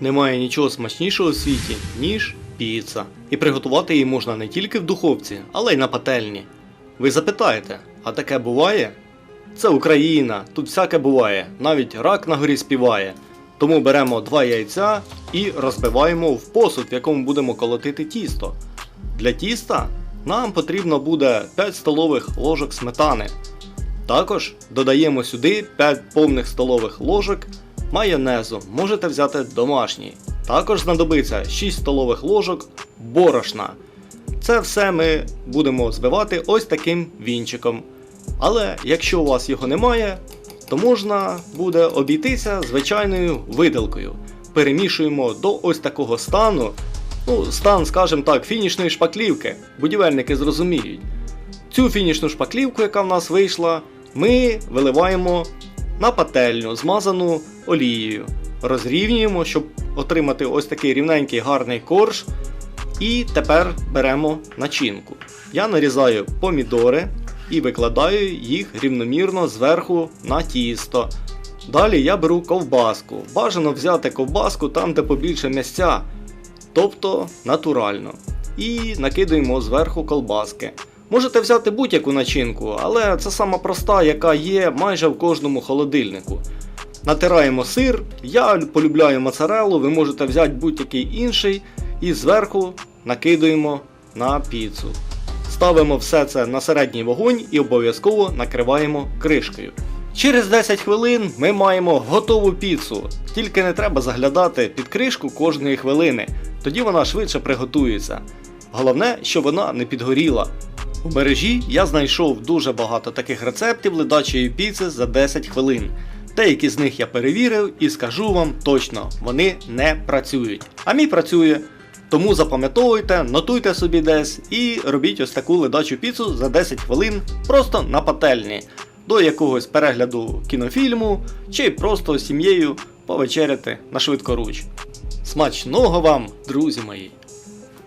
Немає нічого смачнішого у світі, ніж піца. І приготувати її можна не тільки в духовці, але й на пательні. Ви запитаєте, а таке буває? Це Україна, тут всяке буває, навіть рак на горі співає. Тому беремо два яйця і розбиваємо в посуд, в якому будемо колотити тісто. Для тіста нам потрібно буде 5 столових ложок сметани. Також додаємо сюди 5 повних столових ложок майонезу, можете взяти домашній. Також знадобиться 6 столових ложок борошна. Це все ми будемо збивати ось таким вінчиком. Але якщо у вас його немає, то можна буде обійтися звичайною виделкою. Перемішуємо до ось такого стану. Ну, стан, скажімо так, фінішної шпаклівки. Будівельники зрозуміють. Цю фінішну шпаклівку, яка в нас вийшла, ми виливаємо на пательню, змазану олією. Розрівнюємо, щоб отримати ось такий рівненький гарний корж. І тепер беремо начинку. Я нарізаю помідори і викладаю їх рівномірно зверху на тісто. Далі я беру ковбаску. Бажано взяти ковбаску там, де побільше місця, тобто натурально. І накидаємо зверху колбаски. Можете взяти будь-яку начинку, але це сама проста, яка є майже в кожному холодильнику. Натираємо сир, я полюбляю моцарелу, ви можете взяти будь-який інший і зверху накидуємо на піцу. Ставимо все це на середній вогонь і обов'язково накриваємо кришкою. Через 10 хвилин ми маємо готову піцу, тільки не треба заглядати під кришку кожної хвилини, тоді вона швидше приготується. Головне, щоб вона не підгоріла. У мережі я знайшов дуже багато таких рецептів ледачої піци за 10 хвилин. Деякі з них я перевірив і скажу вам точно, вони не працюють. А мій працює. Тому запам'ятовуйте, нотуйте собі десь і робіть ось таку ледачу піцу за 10 хвилин просто на пательні, до якогось перегляду кінофільму чи просто сім'єю повечеряти на швидкоруч. Смачного вам, друзі мої!